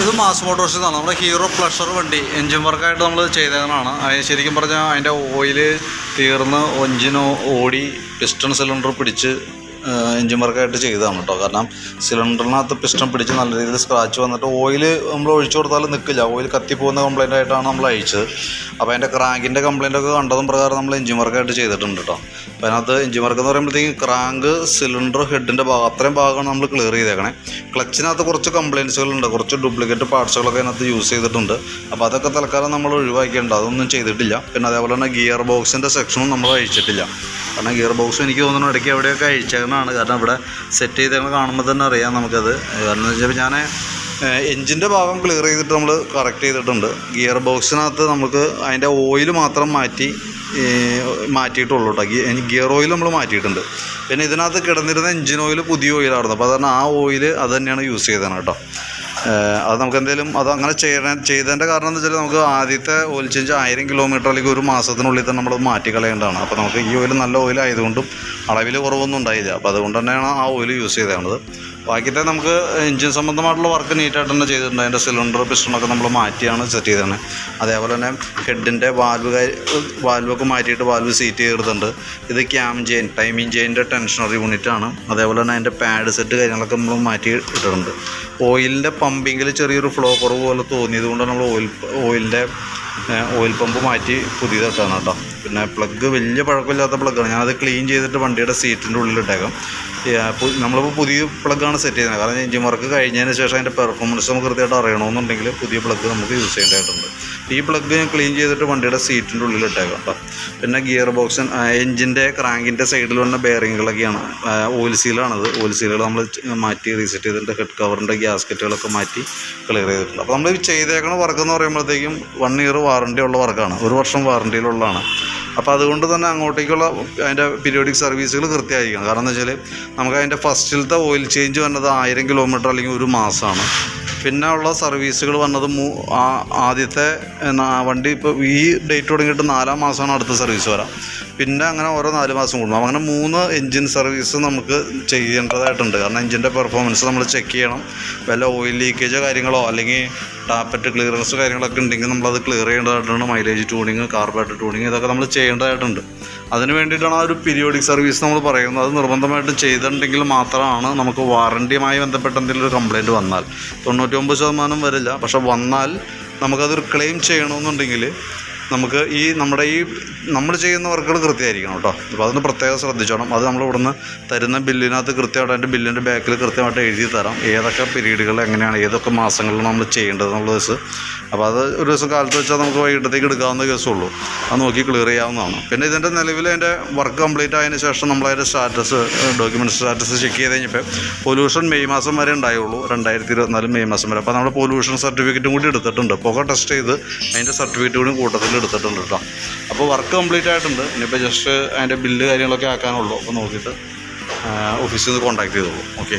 ഇത് മാസ് മോട്ടോഴ്സിൽ നമ്മുടെ ഹീറോ പ്ലഷർ വണ്ടി. എൻജിൻ വർക്കായിട്ട് നമ്മൾ ചെയ്തതാണ് ശരിക്കും പറഞ്ഞാൽ അതിന്റെ ഓയിൽ തീർന്ന് എഞ്ചിൻ ഓടി പിസ്റ്റൺ സിലിണ്ടർ പിടിച്ച് എൻജിൻ വർക്കായിട്ട് ചെയ്തതാണ് കേട്ടോ. കാരണം സിലിണ്ടറിനകത്ത് പിസ്റ്റൺ പിടിച്ച് നല്ല രീതിയിൽ സ്ക്രാച്ച് വന്നിട്ട് ഓയിൽ നമ്മൾ ഒഴിച്ചു കൊടുത്താൽ നിൽക്കില്ല ഓയിൽ കത്തിപ്പോകുന്ന കംപ്ലൈന്റ് ആയിട്ടാണ് നമ്മൾ അയച്ചത്. അപ്പോൾ അതിന്റെ ക്രാങ്കിന്റെ കംപ്ലൈന്റ് ഒക്കെ കണ്ടതും പ്രകാരം നമ്മൾ എൻജിൻ വർക്കായിട്ട് ചെയ്തിട്ടുണ്ട് കേട്ടോ. അപ്പോൾ അതിനകത്ത് എൻജിൻ വർക്ക് എന്ന് പറയുമ്പോഴത്തേക്കും ക്രാങ്ക് സിലിണ്ടർ ഹെഡിന്റെ ഭാഗം അത്രയും ഭാഗമാണ് നമ്മൾ ക്ലിയർ ചെയ്തേക്കണേ. ക്ലച്ചിനകത്ത് കുറച്ച് കംപ്ലയിൻസുകളുണ്ട് കുറച്ച് ഡ്യൂപ്ലിക്കേറ്റ് പാർട്സുകളൊക്കെ അതിനകത്ത് യൂസ് ചെയ്തിട്ടുണ്ട്. അപ്പോൾ അതൊക്കെ തൽക്കാലം നമ്മൾ ഒഴിവാക്കിയിട്ടുണ്ട് അതൊന്നും ചെയ്തിട്ടില്ല. പിന്നെ അതേപോലെ തന്നെ ഗിയർ ബോക്സിന്റെ സെക്ഷനും നമ്മൾ അഴിച്ചിട്ടില്ല കാരണം ഗിയർ ബോക്സ് എനിക്ക് തോന്നുന്നു ഇടയ്ക്ക് എവിടെയൊക്കെ അഴിച്ചേക്കണതാണ് കാരണം ഇവിടെ സെറ്റ് ചെയ്ത് കാണുമ്പോൾ തന്നെ അറിയാം നമുക്കത്. കാരണം എന്ന് വെച്ചാൽ ഞാൻ എഞ്ചിന്റെ ഭാഗം ക്ലിയർ ചെയ്തിട്ട് നമ്മൾ കറക്റ്റ് ചെയ്തിട്ടുണ്ട്. ഗിയർ ബോക്സിനകത്ത് നമുക്ക് അതിന്റെ ഓയിൽ മാത്രം മാറ്റി മാറ്റിയിട്ടുള്ളൂ കേട്ടോ ഗിയർ ഓയിൽ നമ്മൾ മാറ്റിയിട്ടുണ്ട്. പിന്നെ ഇതിനകത്ത് കിടന്നിരുന്ന എഞ്ചിൻ ഓയിൽ പുതിയ ഓയിലായിരുന്നു അപ്പോൾ അതുകൊണ്ട് ആ ഓയിൽ അത് തന്നെയാണ് യൂസ് ചെയ്തതാണ് കേട്ടോ അത് നമുക്ക് എന്തെങ്കിലും അത് അങ്ങനെ ചെയ്യണ ചെയ്തതിന്റെ കാരണം എന്ന് വെച്ചാൽ നമുക്ക് ആദ്യത്തെ ഓയിൽ ചേഞ്ച് ആയിരം കിലോമീറ്റർ അല്ലെങ്കിൽ ഒരു മാസത്തിനുള്ളിൽ തന്നെ നമ്മൾ മാറ്റി കളയേണ്ടതാണ്. അപ്പോൾ നമുക്ക് ഈ ഓയിൽ നല്ല ഓയിൽ ആയതുകൊണ്ടും അളവിൽ കുറവൊന്നും ഉണ്ടായില്ല. അപ്പോൾ അതുകൊണ്ട് തന്നെയാണ് ആ ഓയിൽ യൂസ് ചെയ്തത് ബാക്കിത്തെ നമുക്ക് എഞ്ചിൻ സംബന്ധമായിട്ടുള്ള വർക്ക് നീറ്റായിട്ട് തന്നെ ചെയ്തിട്ടുണ്ട്. അതിന്റെ സിലിണ്ടർ പിസ്റ്റണൊക്കെ നമ്മൾ മാറ്റിയാണ് സെറ്റ് ചെയ്തത് അതേപോലെ തന്നെ ഹെഡിന്റെ വാൽവ് വാൽവൊക്കെ മാറ്റിയിട്ട് വാൽവ് സീറ്റ് ചെയ്തിട്ടുണ്ട് ഇത് ക്യാം ചെയിൻ ടൈമിങ് ചെയിന്റെ ടെൻഷണർ യൂണിറ്റാണ് അതേപോലെ തന്നെ അതിന്റെ പാഡ് സെറ്റ് കാര്യങ്ങളൊക്കെ നമ്മൾ മാറ്റി ഇട്ടിട്ടുണ്ട്. ഓയിലിന്റെ പമ്പിങ്ങിൽ ചെറിയൊരു ഫ്ലോ കുറവ് പോലെ തോന്നിയത് കൊണ്ട് നമ്മൾ ഓയിൽ ഓയിലിന്റെ ഓയിൽ പമ്പ് മാറ്റി പുതിയതായിട്ടാണ് കേട്ടോ. പിന്നെ പ്ലഗ് വലിയ പഴക്കമില്ലാത്ത പ്ലഗ്ഗാണ് ഞാനത് ക്ലീൻ ചെയ്തിട്ട് വണ്ടിയുടെ സീറ്റിന്റെ ഉള്ളിലിട്ടേക്കാം. നമ്മളിപ്പോൾ പുതിയ പ്ലഗ്ഗാണ് സെറ്റ് ചെയ്യുന്നത്. കാരണം എഞ്ചിൻ വർക്ക് കഴിഞ്ഞതിന് ശേഷം അതിന്റെ പെർഫോമൻസ് നമുക്ക് കൃത്യമായിട്ട് അറിയണമെന്നുണ്ടെങ്കിൽ പുതിയ പ്ലഗ് നമുക്ക് യൂസ് ചെയ്യേണ്ടതായിട്ടുണ്ട്. ഈ പ്ലഗ് ഞാൻ ക്ലീൻ ചെയ്തിട്ട് വണ്ടിയുടെ സീറ്റിന്റെ ഉള്ളിൽ ഇട്ടേക്കാം കേട്ടോ. പിന്നെ ഗിയർ ബോക്സ് എഞ്ചിന്റെ ക്രാങ്കിന്റെ സൈഡിൽ വന്ന ബെയറിങ്ങുകളൊക്കെയാണ് ഓയിൽ സീലാണത് ഓയിൽ സീലുകൾ നമ്മൾ മാറ്റി റീസെറ്റ് ചെയ്തിട്ട് ഹെഡ് കവറിന്റെ ഗ്യാസ്കറ്റുകളൊക്കെ മാറ്റി ക്ലിയർ ചെയ്തിട്ടുണ്ട് അപ്പോൾ നമ്മൾ ചെയ്തേക്കണ വർക്ക് എന്ന് പറയുമ്പോഴത്തേക്കും വൺ ഇയർ വാറണ്ടി ഉള്ള വർക്കാണ് ഒരു വർഷം വാറണ്ടിയിലുള്ളതാണ് അപ്പോൾ അതുകൊണ്ട് തന്നെ അങ്ങോട്ടേക്കുള്ള അതിന്റെ പീരിയോഡിക് സർവീസുകൾ കൃത്യമായിരിക്കണം. കാരണം എന്താ വെച്ചാൽ നമുക്ക് അതിന്റെ ഫസ്റ്റിലത്തെ ഓയിൽ ചേഞ്ച് വന്നത് ആയിരം കിലോമീറ്റർ അല്ലെങ്കിൽ ഒരു മാസമാണ് പിന്നെ ഉള്ള സർവീസുകൾ വന്നത് മൂ ആദ്യത്തെ വണ്ടി ഇപ്പോൾ ഈ ഡേറ്റ് തുടങ്ങിയിട്ട് നാലാം മാസമാണ് അടുത്ത സർവീസ് വരാം. പിന്നെ അങ്ങനെ ഓരോ നാല് മാസം കൂടും. അങ്ങനെ മൂന്ന് എൻജിൻ സർവീസ് നമുക്ക് ചെയ്യേണ്ടതായിട്ടുണ്ട്. കാരണം എൻജിന്റെ പെർഫോമൻസ് നമ്മൾ ചെക്ക് ചെയ്യണം. വല്ല ഓയിൽ ലീക്കേജോ കാര്യങ്ങളോ അല്ലെങ്കിൽ ടാപ്പറ്റ് ക്ലിയറൻസ് കാര്യങ്ങളൊക്കെ ഉണ്ടെങ്കിൽ നമ്മളത് ക്ലിയർ ചെയ്യേണ്ടതായിട്ടുണ്ട്. മൈലേജ് ട്യൂണിങ് കാർബറേറ്റർ ട്യൂണിങ് ഇതൊക്കെ നമ്മൾ ചെയ്യേണ്ടതായിട്ടുണ്ട്. അതിന് വേണ്ടിയിട്ടാണ് ആ ഒരു പീരിയോഡിക് സർവീസ് നമ്മൾ പറയുന്നത്. അത് നിർബന്ധമായിട്ടും ചെയ്തിട്ടുണ്ടെങ്കിൽ മാത്രമാണ് നമുക്ക് വാറണ്ടിയുമായി ബന്ധപ്പെട്ട എന്തെങ്കിലും ഒരു കംപ്ലയിന്റ് വന്നാൽ. തൊണ്ണൂറ്റി ഒമ്പത് ശതമാനം വരില്ല. പക്ഷെ വന്നാൽ നമുക്കതൊരു ക്ലെയിം ചെയ്യണമെന്നുണ്ടെങ്കിൽ നമുക്ക് ഈ നമ്മുടെ ഈ നമ്മൾ ചെയ്യുന്ന വർക്കുകൾ കൃത്യമായിരിക്കണം കേട്ടോ. അപ്പോൾ അതൊന്ന് പ്രത്യേകം ശ്രദ്ധിച്ചോണം. അത് നമ്മൾ ഇവിടുന്ന് തരുന്ന ബില്ലിനകത്ത് കൃത്യമായിട്ട് അതിന്റെ ബില്ലിന്റെ ബാക്കിൽ കൃത്യമായിട്ട് എഴുതി തരാം. ഏതൊക്കെ പീരീഡുകൾ എങ്ങനെയാണ് ഏതൊക്കെ മാസങ്ങളിൽ നമ്മൾ ചെയ്യേണ്ടത് എന്നുള്ള ദിവസം. അപ്പോൾ അത് ഒരു ദിവസം കാലത്ത് വെച്ചാൽ നമുക്ക് വൈകിട്ടത്തേക്ക് എടുക്കാവുന്ന കേസുള്ളൂ അത് നോക്കി ക്ലിയർ ചെയ്യാവുന്നതാണ്. പിന്നെ ഇതിന്റെ നിലവിൽ അതിന്റെ വർക്ക് കംപ്ലീറ്റ് ആയതിനു ശേഷം നമ്മളതിന്റെ സ്റ്റാറ്റസ് ഡോക്യുമെന്റ് സ്റ്റാറ്റസ് ചെക്ക് ചെയ്ത് കഴിഞ്ഞപ്പോൾ പൊല്യൂഷൻ മെയ് മാസം വരെ ഉണ്ടായുള്ളൂ. രണ്ടായിരത്തി ഇരുപത്തിനാല് മെയ് മാസം വരെ. അപ്പോൾ നമ്മൾ പൊല്യൂഷൻ സർട്ടിഫിക്കറ്റും കൂടി എടുത്തിട്ടുണ്ട്. പുക ടെസ്റ്റ് ചെയ്ത് അതിന്റെ സർട്ടിഫിക്കറ്റ് കൂടി കൂട്ടത്തിൽ എടുത്തിട്ടുണ്ട് കേട്ടോ അപ്പോൾ വർക്ക് കംപ്ലീറ്റ് ആയിട്ടുണ്ട്. ഇനിയിപ്പോൾ ജസ്റ്റ് അതിന്റെ ബില്ല് കാര്യങ്ങളൊക്കെ ആക്കാനുള്ളൂ. അപ്പോൾ നോക്കിയിട്ട് ഓഫീസിൽ നിന്ന് കോൺടാക്ട് ചെയ്തോളൂ. ഓക്കെ